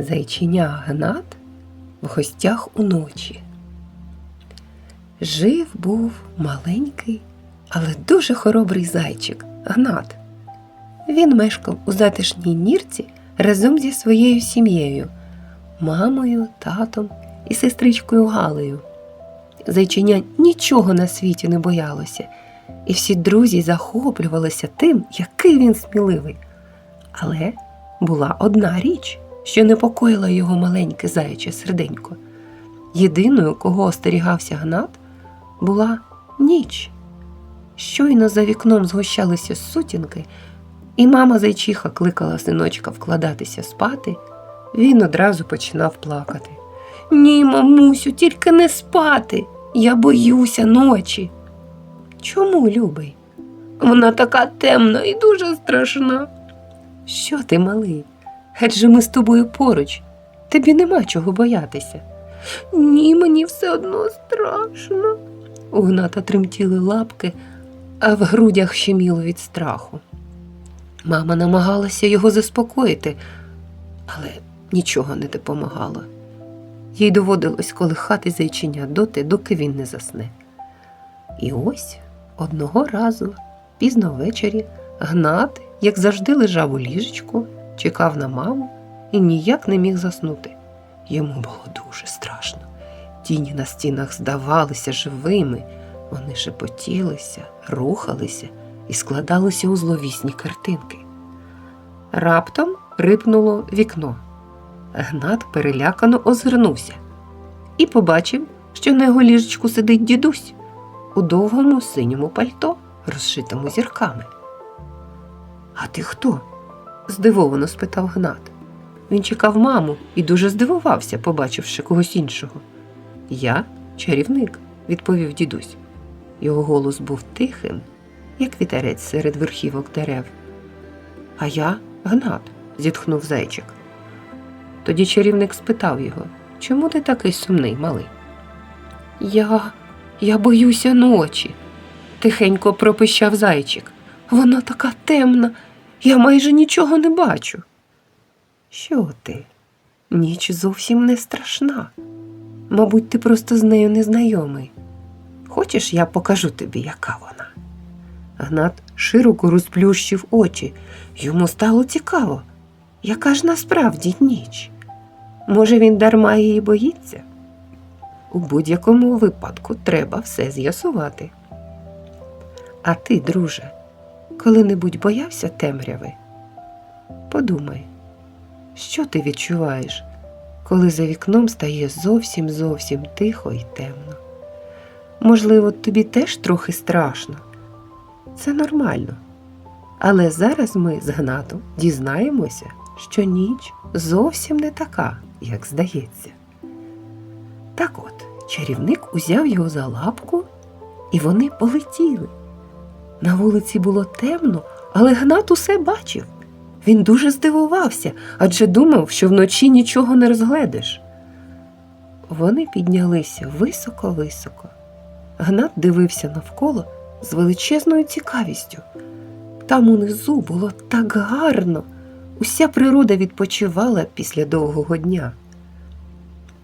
Зайчиня Гнат в гостях уночі. Жив був маленький, але дуже хоробрий зайчик Гнат. Він мешкав у затишній нірці разом зі своєю сім'єю, мамою, татом і сестричкою Галею. Зайчиня нічого на світі не боялося, і всі друзі захоплювалися тим, який він сміливий. Але була одна річ, що непокоїла його маленьке заяче серденько. Єдиною, кого остерігався Гнат, була ніч. Щойно за вікном згущалися сутінки, і мама зайчиха кликала синочка вкладатися спати, він одразу починав плакати. Ні, мамусю, тільки не спати. Я боюся ночі. Чому, любий? Вона така темна і дуже страшна. Що ти, малий? Адже ми з тобою поруч. Тобі нема чого боятися. Ні, мені все одно страшно. У Гната тремтіли лапки, а в грудях щеміло від страху. Мама намагалася його заспокоїти, але нічого не допомагало. Їй доводилось колихати зайчиня доти, доки він не засне. І ось одного разу, пізно ввечері, Гнат, як завжди, лежав у ліжечку, чекав на маму і ніяк не міг заснути. Йому було дуже страшно. Тіні на стінах здавалися живими, вони шепотілися, рухалися і складалися у зловісні картинки. Раптом рипнуло вікно. Гнат перелякано озирнувся і побачив, що на його ліжечку сидить дідусь у довгому синьому пальто, розшитому зірками. А ти хто? Здивовано спитав Гнат. Він чекав маму і дуже здивувався, побачивши когось іншого. Я чарівник, відповів дідусь. Його голос був тихим, як вітерець серед верхівок дерев. А я Гнат, зітхнув зайчик. Тоді чарівник спитав його, чому ти такий сумний, малий? Я. я боюся ночі, тихенько пропищав зайчик. Вона така темна, я майже нічого не бачу. Що ти? Ніч зовсім не страшна. Мабуть, ти просто з нею незнайомий. Хочеш, я покажу тобі, яка вона? Гнат широко розплющив очі. Йому стало цікаво, яка ж насправді ніч. Може, він дарма її боїться? У будь-якому випадку треба все з'ясувати. А ти, друже, коли-небудь боявся темряви? Подумай, що ти відчуваєш, коли за вікном стає зовсім зовсім тихо і темно? Можливо, тобі теж трохи страшно. Це нормально. Але зараз ми з Гнатом дізнаємося, що ніч зовсім не така, як здається. Так от, чарівник узяв його за лапку, і вони полетіли. На вулиці було темно, але Гнат усе бачив. Він дуже здивувався, адже думав, що вночі нічого не розгледиш. Вони піднялися високо-високо. Гнат дивився навколо з величезною цікавістю. Там унизу було так гарно, уся природа відпочивала після довгого дня.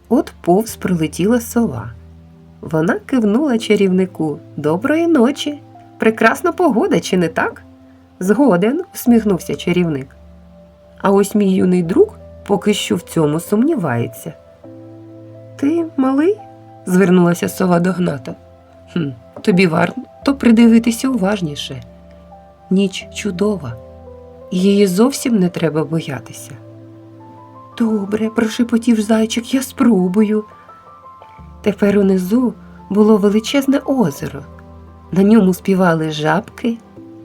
От повз пролетіла сова. Вона кивнула чарівнику Доброї ночі. Прекрасна погода, чи не так? Згоден, всміхнувся чарівник. А ось мій юний друг поки що в цьому сумнівається. Ти малий? звернулася сова до Гната. «Хм, Тобі варто придивитися уважніше. Ніч чудова, її зовсім не треба боятися. Добре, прошепотів зайчик, я спробую. Тепер унизу було величезне озеро. На ньому співали жабки,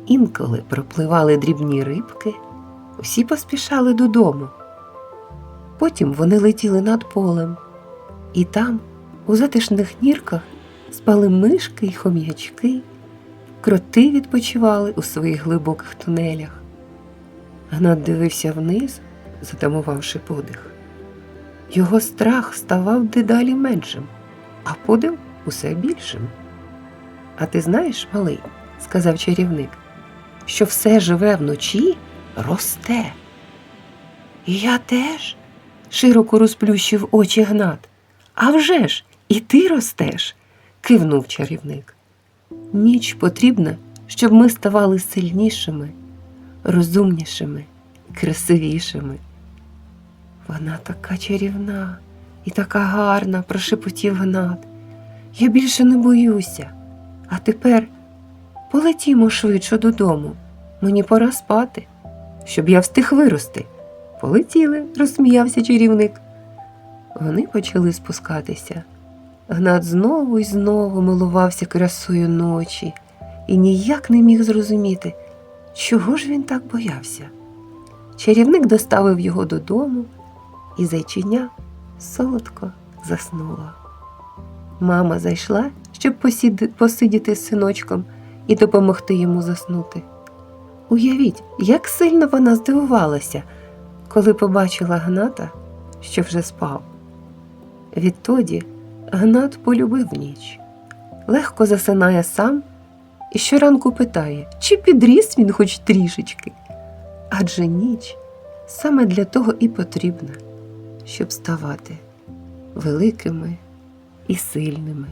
інколи пропливали дрібні рибки. Усі поспішали додому. Потім вони летіли над полем, і там, у затишних нірках, спали мишки й хом'ячки, кроти відпочивали у своїх глибоких тунелях. Гнат дивився вниз, затамувавши подих. Його страх ставав дедалі меншим, а подив усе більшим. А ти знаєш, малий, сказав чарівник, що все живе вночі росте. І я теж, широко розплющив очі Гнат. «А вже ж, і ти ростеш, кивнув чарівник. Ніч потрібна, щоб ми ставали сильнішими, розумнішими, красивішими. Вона така чарівна і така гарна, прошепотів Гнат. Я більше не боюся. А тепер полетімо швидше додому. Мені пора спати, щоб я встиг вирости. Полетіли, розсміявся чарівник. Вони почали спускатися. Гнат знову і знову милувався красою ночі і ніяк не міг зрозуміти, чого ж він так боявся. Чарівник доставив його додому, і зайчиня солодко заснула. Мама зайшла, щоб посидіти з синочком і допомогти йому заснути. Уявіть, як сильно вона здивувалася, коли побачила Гната, що вже спав. Відтоді Гнат полюбив ніч, легко засинає сам і щоранку питає, чи підріс він хоч трішечки. Адже ніч саме для того і потрібна, щоб ставати великими і сильними.